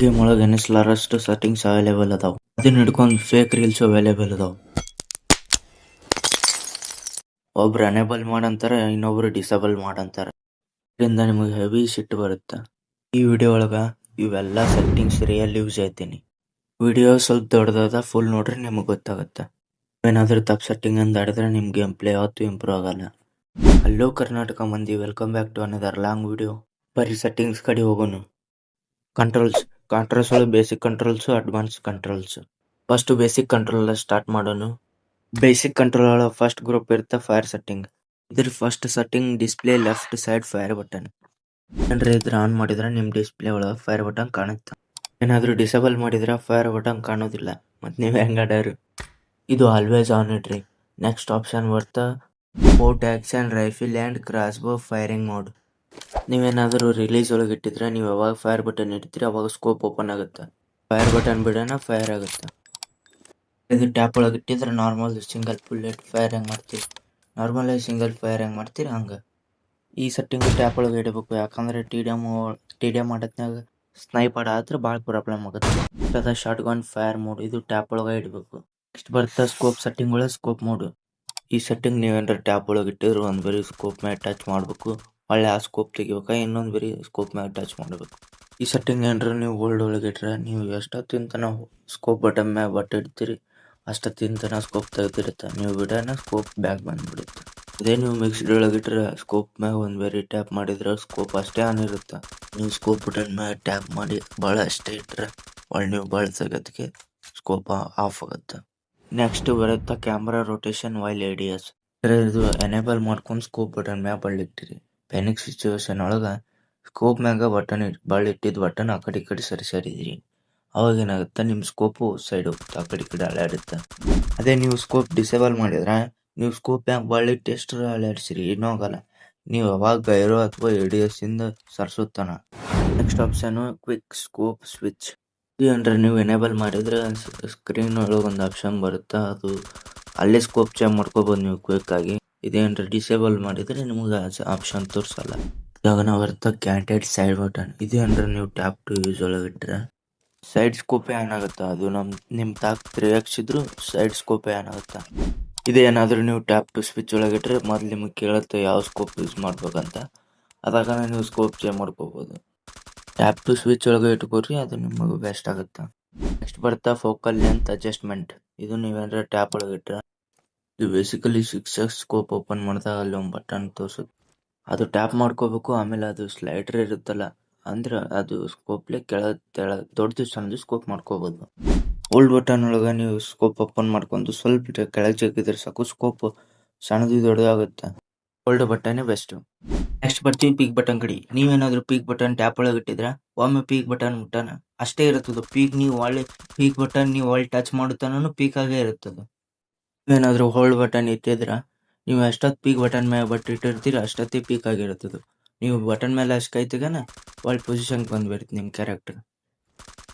Game ಒಳಗೆ ಎನಿಸ್ಲಾರಷ್ಟು settings available ಅದಾವ. ಅದನ್ನ ಹಿಡ್ಕೊಂಡು ಫೇಕ್ ರೀಲ್ಸ್ ಅವೈಲೇಬಲ್ ಅದಾವ. ಒಬ್ರು ಅನೇಬಲ್ ಮಾಡಂತಾರೆ, ಇನ್ನೊಬ್ರು ಡಿಸೇಬಲ್ ಮಾಡಂತಾರೆ. ಇದರಿಂದ ನಿಮಗೆ ಹೆವಿ ಸಿಟ್ಟು ಬರುತ್ತೆ. ಈ ವಿಡಿಯೋ ಒಳಗ ಇವೆಲ್ಲ ಸೆಟ್ಟಿಂಗ್ಸ್ ರಿಯಲ್ ಯೂಸ್ ಐತೀನಿ. ವಿಡಿಯೋ ಸ್ವಲ್ಪ ದೊಡ್ಡದಾದ ಫುಲ್ ನೋಡ್ರಿ ನಿಮಗೆ ಗೊತ್ತಾಗುತ್ತೆ. ಏನಾದರೂ ತಪ್ಪು ಸೆಟ್ಟಿಂಗ್ ಅಂತ ಆಡಿದ್ರೆ ನಿಮ್ಗೆ ಗೇಮ್ ಪ್ಲೇ ಯಾವತ್ತೂ ಇಂಪ್ರೂವ್ ಆಗಲ್ಲ. ಹಲೋ ಕರ್ನಾಟಕ ಮಂದಿ welcome back to another long video ಬರೀ ಸೆಟ್ಟಿಂಗ್ಸ್ ಕಡೆ ಹೋಗೋನು. ಕಂಟ್ರೋಲ್ಸ್ ಕಂಟ್ರೋಲ್ಸ್ ಒಳಗೆ basic controls advance controls first basic control start ಮಾಡೋಣ ಬೇಸಿಕ್ ಕಂಟ್ರೋಲ್ ಫಸ್ಟ್ ಗ್ರೂಪ್ ಇರುತ್ತೆ ಫೈರ್ ಸೆಟ್ಟಿಂಗ್ ಇದ್ರ first setting display left side fire button ಏನಾದ್ರೆ ಇದ್ರ ಆನ್ ಮಾಡಿದ್ರೆ ನಿಮ್ ಡಿಸ್ಪ್ಲೇ ಒಳಗೆ ಫೈರ್ ಬಟನ್ ಕಾಣುತ್ತೆ. ಏನಾದ್ರೂ ಡಿಸೇಬಲ್ ಮಾಡಿದ್ರೆ ಫೈರ್ ಬಟನ್ ಕಾಣೋದಿಲ್ಲ. ಮತ್ತೆ ನೀವ್ ಹೆಂಗ್ ಆಡಾರು ಇದು ಆಲ್ವೇಸ್ ಆನ್ ಇಟ್ರಿ ನೆಕ್ಸ್ಟ್ ಆಪ್ಷನ್ ಬರ್ತಾ fort action rifle and crossbow firing mode ನೀವೇನಾದರೂ ರಿಲೀಸ್ ಒಳಗೆ ಇಟ್ಟಿದ್ರೆ ನೀವು ಯಾವಾಗ ಫೈರ್ ಬಟನ್ ಇಡ್ತೀರಿ, ಅವಾಗ ಸ್ಕೋಪ್ ಓಪನ್ ಆಗುತ್ತೆ. ಫೈರ್ ಬಟನ್ ಬಿಡೋಣ ಫೈರ್ ಆಗುತ್ತೆ. ಇದು ಟ್ಯಾಪ್ ಒಳಗೆ ಇಟ್ಟಿದ್ರೆ ನಾರ್ಮಲ್ ಸಿಂಗಲ್ ಬುಲೆಟ್ ಫೈರ್ ಹೆಂಗೆ ಮಾಡ್ತೀವಿ ನಾರ್ಮಲ್ ಸಿಂಗಲ್ ಫೈರ್ ಹೆಂಗೆ ಮಾಡ್ತೀರಿ ಹಂಗೆ? ಈ ಸೆಟ್ಟಿಂಗ್ ಟ್ಯಾಪ್ ಒಳಗೆ ಇಡಬೇಕು, ಯಾಕಂದ್ರೆ T D M T D M ಮಾಡೋದ್ನಾಗ snipe ಆದ್ರೆ ಭಾಳ ಪ್ರಾಬ್ಲಮ್ ಆಗುತ್ತೆ. ಅದ ಶಾರ್ಟ್ ಗನ್ ಫೈರ್ ಮೋಡ್ ಇದು ಟ್ಯಾಪ್ ಒಳಗೆ ಇಡಬೇಕು. ನೆಕ್ಸ್ಟ್ ಬರ್ತಾ ಸ್ಕೋಪ್ ಸೆಟ್ಟಿಂಗ್ ಒಳಗೆ ಸ್ಕೋಪ್ ಮೋಡು ಈ ಸೆಟ್ಟಿಂಗ್ ನೀವೇನಾರ ಟ್ಯಾಪ್ ಒಳಗೆ ಇಟ್ಟಿದ್ರು ಒಂದು ಬರೀ ಸ್ಕೋಪ್ ಮೇಲೆ ಟಚ್ ಮಾಡಬೇಕು. ಒಳ್ಳೆ ಆ ಸ್ಕೋಪ್ ತೆಗಿಬೇಕಾ, ಇನ್ನೊಂದು ಬರೀ ಸ್ಕೋಪ್ ಮ್ಯಾಗ ಟಚ್ ಮಾಡಬೇಕು. ಈ ಸೆಟ್ಟಿಂಗ್ ಏನಾರ ನೀವು ಓಲ್ಡ್ ಒಳಗೆ ಇಟ್ರೆ, ನೀವು ಎಷ್ಟೊತ್ತಿನ ತಿಂತನ ಸ್ಕೋಪ್ ಬಟನ್ ಮ್ಯಾಗ ಬಟ್ಟೆ ಇಡ್ತೀರಿ ಅಷ್ಟೊತ್ತಿನ ತನಕ ಸ್ಕೋಪ್ ತೆಗೆದಿರುತ್ತೆ. ನೀವು ಬಿಡೋಣ ಸ್ಕೋಪ್ ಬ್ಯಾಗ್ ಬಂದ್ಬಿಡುತ್ತೆ. ಅದೇ ನೀವು ಮಿಕ್ಸ್ಡ್ ಒಳಗೆ ಇಟ್ರೆ ಸ್ಕೋಪ್ ಮ್ಯಾಗ ಒಂದು ಬೇರೆ ಟ್ಯಾಪ್ ಮಾಡಿದ್ರೆ ಸ್ಕೋಪ್ ಅಷ್ಟೇ ಆನ್ ಇರುತ್ತೆ. ನೀವು ಸ್ಕೋಪ್ ಬಟನ್ ಮ್ಯಾಗ ಟ್ಯಾಪ್ ಮಾಡಿ ಭಾಳ ಅಷ್ಟೇ ಇಟ್ರೆ ಒಳ್ಳೆ ನೀವು ಭಾಳ ಸ್ಕೋಪ್ ಆಫ್ ಆಗುತ್ತೆ. ನೆಕ್ಸ್ಟ್ ಬರುತ್ತೆ ಕ್ಯಾಮ್ರಾ ರೊಟೇಷನ್ ವೈಲ್ ಐಡಿಯಾಸ್ ಇದು ಎನೇಬಲ್ ಮಾಡ್ಕೊಂಡು ಸ್ಕೋಪ್ ಬಟನ್ ಮ್ಯಾಗ ಬಳ್ಳಿಟ್ಟಿರಿ. ಪ್ಯಾನಿಕ್ ಸಿಚುವೇಶನ್ ಒಳಗೆ ಸ್ಕೋಪ್ ಮ್ಯಾಗ ಬಟನ್ ಬಳ್ಳಿ ಇಟ್ಟಿದ್ ಬಟನ್ ಆ ಕಡೆ ಕಡೆ ಸರಿ ಸರಿದ್ರಿ ಅವಾಗ ಏನಾಗುತ್ತೆ ನಿಮ್ಮ ಸ್ಕೋಪು ಸೈಡ್ ಹೋಗುತ್ತೆ ಆ ಕಡೆ ಕಡೆ ಅದೇ ನೀವು ಸ್ಕೋಪ್ ಡಿಸೇಬಲ್ ಮಾಡಿದ್ರೆ ನೀವು ಸ್ಕೋಪ್ ಮ್ಯಾಗ ಬಳ್ಳಿಟ್ಟು ಎಷ್ಟು ಅಲ್ಲಾಡ್ಸಿರಿ ಏನೂ ಆಗಲ್ಲ. ನೀವು ಅವಾಗ ಗೈರೋ ಅಥವಾ ಎಡಿಎಸ್ ಇಂದ ಸರ್ಸುತ್ತಾನ. Next option quick scope switch ಇದು ನೀವು ಎನೇಬಲ್ ಮಾಡಿದ್ರೆ ಸ್ಕ್ರೀನ್ ಒಳಗೆ ಒಂದು ಆಪ್ಷನ್ ಬರುತ್ತೆ, ಅದು ಅಲ್ಲೇ ಸ್ಕೋಪ್ ಚೇಂಜ್ ಮಾಡ್ಕೋಬೋದು ನೀವು ಕ್ವಿಕ್ ಆಗಿ. ಇದೇನ್ರ? ಡಿಸೇಬಲ್ ಮಾಡಿದ್ರೆ ನಿಮಗೆ ಆಪ್ಷನ್ ತೋರಿಸಲ್ಲ. ಇವಾಗ ನಾವು ಬರ್ತಾ ಕ್ಯಾಂಟೆಡ್ ಸೈಡ್ ಬಟನ್ ಇದು ಅಂದ್ರೆ ನೀವು ಟ್ಯಾಪ್ ಟು ಯೂಸ್ ಒಳಗೆ ಇಟ್ಟರೆ ಸೈಡ್ ಸ್ಕೋಪ್ ಆನ್ ಆಗುತ್ತೆ? ಅದು ನಮ್ ನಿಮ್ ತಾಕ್ ತ್ರೀ ಹಾಕ್ಸಿದ್ರು ಸೈಡ್ ಸ್ಕೋಪ್ ಆನ್ ಆಗುತ್ತೆ? ಇದೇನಾದ್ರೂ ನೀವು ಟ್ಯಾಪ್ ಟು ಸ್ವಿಚ್ ಒಳಗೆ ಇಟ್ರೆ ಮೊದ್ಲು ನಿಮಗೆ ಕೇಳುತ್ತೆ ಯಾವ ಸ್ಕೋಪ್ ಯೂಸ್ ಮಾಡ್ಬೇಕಂತ. ಅದಾಗ ನೀವು ಸ್ಕೋಪ್ ಚೇಂಜ್ ಮಾಡ್ಕೋಬಹುದು ಟ್ಯಾಪ್ ಟು ಸ್ವಿಚ್ ಒಳಗೆ ಇಟ್ಕೋರಿ ಅದು ನಿಮಗೆ ಬೆಸ್ಟ್ ಆಗುತ್ತೆ? ನೆಕ್ಸ್ಟ್ ಬರ್ತಾ ಫೋಕಲ್ ಲೆಂತ್ ಅಡ್ಜಸ್ಟ್ಮೆಂಟ್ ಇದು ನೀವೇನಾರ ಟ್ಯಾಪ್ ಒಳಗೆ ಇಟ್ರೆ? ಇದು basically six X scope open ಮಾಡಿದಾಗ ಅಲ್ಲಿ ಒಂದು ಬಟನ್ ತೋರಿಸುತ್ತೆ. ಅದು ಟ್ಯಾಪ್ ಮಾಡ್ಕೋಬೇಕು, ಆಮೇಲೆ ಅದು ಸ್ಲೈಡರ್ ಇರುತ್ತಲ್ಲ, ಅಂದ್ರೆ ಅದು ಸ್ಕೋಪ್ಲೆ ಕೆಳ, ತೆಳ ದೊಡ್ಡದು ಸಣ್ಣದು ಸ್ಕೋಪ್ ಮಾಡ್ಕೋಬಹುದು ಓಲ್ಡ್ ಬಟನ್ ಒಳಗೆ ನೀವು ಸ್ಕೋಪ್ ಓಪನ್ ಮಾಡ್ಕೊಂಡು ಸ್ವಲ್ಪ ಕೆಳಗೆ ಜಗ್ಗಿದ್ರೆ ಸಾಕು ಸ್ಕೋಪ್ ಸಣ್ಣದು ದೊಡ್ಡದಾಗುತ್ತೆ. ಓಲ್ಡ್ ಬಟನ್ ಬೆಸ್ಟ್ ನೆಕ್ಸ್ಟ್ ಬರ್ತೀವಿ ಪೀಕ್ ಬಟನ್ ಕಡಿ. ನೀವೇನಾದ್ರೂ ಪೀಕ್ ಬಟನ್ ಟ್ಯಾಪ್ ಒಳಗೆ ಇಟ್ಟಿದ್ರೆ? ಒಮ್ಮೆ ಪೀಕ್ ಬಟನ್ ಮುಟ್ಟನ? ಅಷ್ಟೇ ಇರುತ್ತದು. ಪೀಕ್ ನೀವು ಒಳ್ಳೆ ಪೀಕ್ ಬಟನ್ ನೀವು ಒಳ್ಳೆ ಟಚ್ ಮಾಡುತ್ತಾನು ಪೀಕ್ ಆಗೇ ಇರುತ್ತದೆ. ನೀವೇನಾದ್ರೂ ಹೋಲ್ಡ್ ಬಟನ್ ಇತ್ತಿದ್ರೆ ನೀವು ಎಷ್ಟೊತ್ತು ಪೀಕ್ ಬಟನ್ ಮೇಲೆ ಬಟ್ ಇಟ್ಟಿರ್ತೀರ ಅಷ್ಟೊತ್ತಿಗೆ ಪೀಕ್ ಆಗಿರ್ತದೆ ನೀವು ಬಟನ್ ಮೇಲೆ ಅಷ್ಟು ಕೈ ತೆಗನ ಒಳ್ಳೆ ಪೊಸಿಷನ್ಗೆ ಬಂದ್ಬಿಡ್ತು ನಿಮ್ಮ ಕ್ಯಾರೆಕ್ಟರ್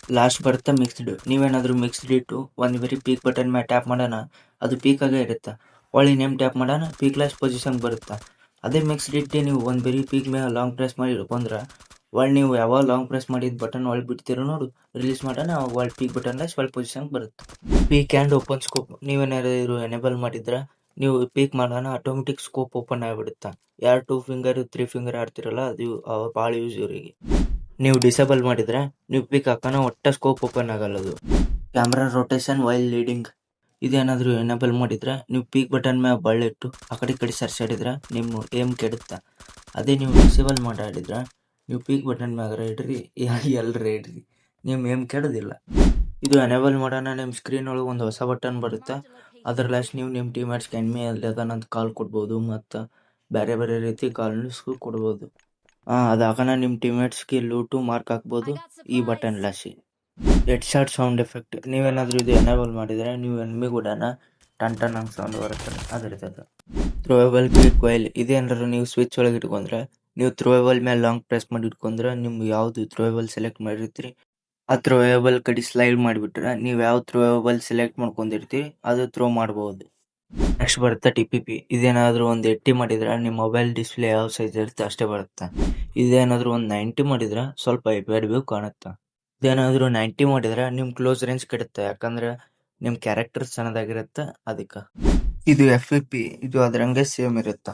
ಲಾಸ್ಟ್ ಬರುತ್ತೆ ಮಿಕ್ಸ್ಡ್ ನೀವೇನಾದರೂ ಮಿಕ್ಸ್ಡ್ ಇಟ್ಟು, ಒಂದು ಬರೀ ಪೀಕ್ ಬಟನ್ ಮೇಲೆ ಟ್ಯಾಪ್ ಮಾಡೋಣ, ಅದು ಪೀಕ್ ಆಗೇ ಇರುತ್ತೆ. ಒಳ್ಳೆ ನೇಮ್ ಟ್ಯಾಪ್ ಮಾಡೋಣ ಪೀಕ್ ಲಾಸ್ಟ್ ಪೊಸಿಷನ್ ಬರುತ್ತೆ. ಅದೇ ಮಿಕ್ಸ್ಡ್ ಇಟ್ಟು ನೀವು ಒಂದು ಬರೀ ಪೀಕ್ ಮೇಲೆ ಲಾಂಗ್ ಪ್ರೆಸ್ ಮಾಡಿ ಇಟ್ಕೊಂಡ್ರೆ ಒಳ್ಳೆ ನೀವು ಯಾವಾಗ ಲಾಂಗ್ ಪ್ರೆಸ್ ಮಾಡಿದ ಬಟನ್ ಒಳಗೆ ಬಿಡ್ತೀರೋ ನೋಡು. ರಿಲೀಸ್ ಮಾಡೋಣ ಒಳ್ಳೆ ಪೀಕ್ ಬಟನ್ ಒಳ್ಳೆ ಪೊಸಿಷನ್ ಬರುತ್ತೆ. ಪೀಕ್ ಆ್ಯಂಡ್ ಓಪನ್ ಸ್ಕೋಪ್ ನೀವೇನಾದ್ರು ಎನೇಬಲ್ ಮಾಡಿದ್ರೆ, ನೀವು ಪೀಕ್ ಮಾಡೋಣ ಆಟೋಮೆಟಿಕ್ ಸ್ಕೋಪ್ ಓಪನ್ ಆಗಿಬಿಡುತ್ತೆ. ಯಾರು ಟೂ ಫಿಂಗರ್ ತ್ರೀ ಫಿಂಗರ್ ಆಡ್ತಿರಲ್ಲ, ಅದು ಭಾಳ ಯೂಸ್ ಇವರಿಗೆ. ನೀವು ಡಿಸೇಬಲ್ ಮಾಡಿದ್ರೆ, ನೀವು ಪೀಕ್ ಹಾಕೋಣ ಒಟ್ಟ ಸ್ಕೋಪ್ ಓಪನ್ ಆಗಲ್ಲ ಅದು. ಕ್ಯಾಮ್ರಾ ರೊಟೇಷನ್ ವೈಲ್ ಲೀಡಿಂಗ್ ಇದೇನಾದರೂ ಎನೇಬಲ್ ಮಾಡಿದ್ರೆ, ನೀವು ಪೀಕ್ ಬಟನ್ ಮ್ಯಾಗ ಬಳ್ಳಿಟ್ಟು, ಆ ಕಡೆ ಕಡೆ ಸರ್ಸಾಡಿದ್ರೆ ನಿಮ್ಮ ಏಮ್ ಕೆಡುತ್ತೆ. ಅದೇ ನೀವು ಡಿಸೇಬಲ್ ಮಾಡಾಡಿದ್ರೆ ನೀವು ಪೀಕ್ ಬಟನ್ ಮ್ಯಾಗ ಇಡ್ರಿ ಎಲ್ಲರ ಇಡ್ರಿ ನಿಮ್ಮ ಏಮ್ ಕೆಡೋದಿಲ್ಲ. ಇದು ಎನೇಬಲ್ ಮಾಡೋಣ, ನಿಮ್ಮ ಸ್ಕ್ರೀನ್ ಒಳಗೆ ಒಂದು ಹೊಸ ಬಟನ್ ಬರುತ್ತೆ. ಅದ್ರ ಲಾಸ್ಟ್ ನೀವು ನಿಮ್ಮ ಟೀಮೇಟ್ಸ್ ಎನ್ಮಿ ಅಲ್ಲಿ ಅದಾನಂತ ಕಾಲ್ ಕೊಡ್ಬೋದು, ಮತ್ತು ಬೇರೆ ಬೇರೆ ರೀತಿ ಕಾಲ್ಸ್ಗೂ ಕೊಡ್ಬೋದು. ಹಾಂ ಅದು ಹಾಕೋಣ ನಿಮ್ಮ ಟೀಮೇಟ್ಸ್ಗೆ ಲೂಟು ಮಾರ್ಕ್ ಹಾಕ್ಬೋದು ಈ ಬಟನ್ ಲಾಸಿ ಎಡ್ ಶಾರ್ಟ್ ಸೌಂಡ್ ಎಫೆಕ್ಟ್ ನೀವೇನಾದರೂ ಇದು ಎನೇಬಲ್ ಮಾಡಿದರೆ ನೀವು ಎನ್ಮಿ ಕೂಡ ಟನ್ ಟನ್ ಹಂಗೆ ಸೌಂಡ್ ಬರುತ್ತೆ. ಅದಿರ್ತದೆ ಥ್ರೋಯಬಲ್ ಕ್ವಿಕ್ ವೈಲ್ ಇದೇನಾರು ನೀವು ಸ್ವಿಚ್ ಒಳಗೆ ಇಟ್ಕೊಂಡ್ರೆ ನೀವು ಥ್ರೋಯಬಲ್ ಮೇಲೆ ಲಾಂಗ್ ಪ್ರೆಸ್ ಮಾಡಿ ಇಟ್ಕೊಂಡ್ರೆ ನಿಮ್ಗೆ ಯಾವುದು ಥ್ರೋಯಬಲ್ ಸೆಲೆಕ್ಟ್ ಮಾಡಿರ್ತೀರಿ, ಆ ಥ್ರೋಯಬಲ್ ಕಡೆ ಸ್ಲೈಡ್ ಮಾಡಿಬಿಟ್ರೆ ನೀವು ಯಾವ ಥ್ರೋಯಬಲ್ ಸೆಲೆಕ್ಟ್ ಮಾಡ್ಕೊಂಡಿರ್ತೀರಿ, ಅದು ಥ್ರೋ ಮಾಡ್ಬೋದು. ನೆಕ್ಸ್ಟ್ ಬರುತ್ತೆ ಟಿ ಪಿ ಪಿ ಇದೇನಾದರೂ ಒಂದು ಎಟ್ಟಿ ಮಾಡಿದ್ರೆ ನಿಮ್ಮ ಮೊಬೈಲ್ ಡಿಸ್ಪ್ಲೇ ಯಾವ ಸೈಜ್ ಇರುತ್ತೆ ಅಷ್ಟೇ ಬರುತ್ತೆ. ಇದೇನಾದರೂ ಒಂದು ನೈಂಟಿ ಮಾಡಿದ್ರೆ ಸ್ವಲ್ಪ ವ್ಯೂ ಕಾಣುತ್ತೆ. ಇದೇನಾದರೂ ನೈಂಟಿ ಮಾಡಿದ್ರೆ ನಿಮ್ಮ ಕ್ಲೋಸ್ ರೇಂಜ್ ಕೆಡುತ್ತೆ, ಯಾಕಂದ್ರೆ ನಿಮ್ಮ ಕ್ಯಾರೆಕ್ಟರ್ ಸಣ್ಣದಾಗಿರುತ್ತೆ ಅದಕ್ಕೆ. ಇದು ಎಫ್ ಇ ಪಿ ಇದು ಅದರಂಗೆ ಸೇಮ್ ಇರುತ್ತ.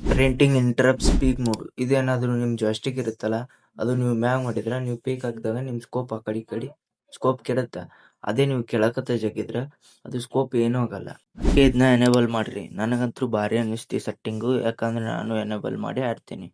ಪ್ರಿಂಟಿಂಗ್ ಇಂಟ್ರಪ್ ಸ್ಪೀಕ್ ಮೋಡ್ ಇದೇನಾದರೂ ನಿಮ್ಮ ಜಾಸ್ಟಿಕ್ ಇರುತ್ತಲ್ಲ, ಅದು ನೀವು ಮ್ಯಾಗ್ ಮಾಡಿದ್ರೆ ನೀವು ಪೀಕ್ ಹಾಕಿದಾಗ ನಿಮ್ಮ ಸ್ಕೋಪ್ ಆ ಕಡೆ ಈ ಕಡೆ ಸ್ಕೋಪ್ ಕೆಡುತ್ತೆ. ಅದೇ ನೀವು ಕೆಳಕತ್ತ ಜಗಿದ್ರೆ ಅದು ಸ್ಕೋಪ್ ಏನೂ ಆಗಲ್ಲ. ಇದನ್ನ ಎನೇಬಲ್ ಮಾಡ್ರಿ. ನನಗಂತೂ ಭಾರಿ ಅನ್ನಿಸ್ತಿ ಸೆಟ್ಟಿಂಗು ಯಾಕಂದ್ರೆ ನಾನು ಎನೇಬಲ್ ಮಾಡಿ ಆಡ್ತೀನಿ.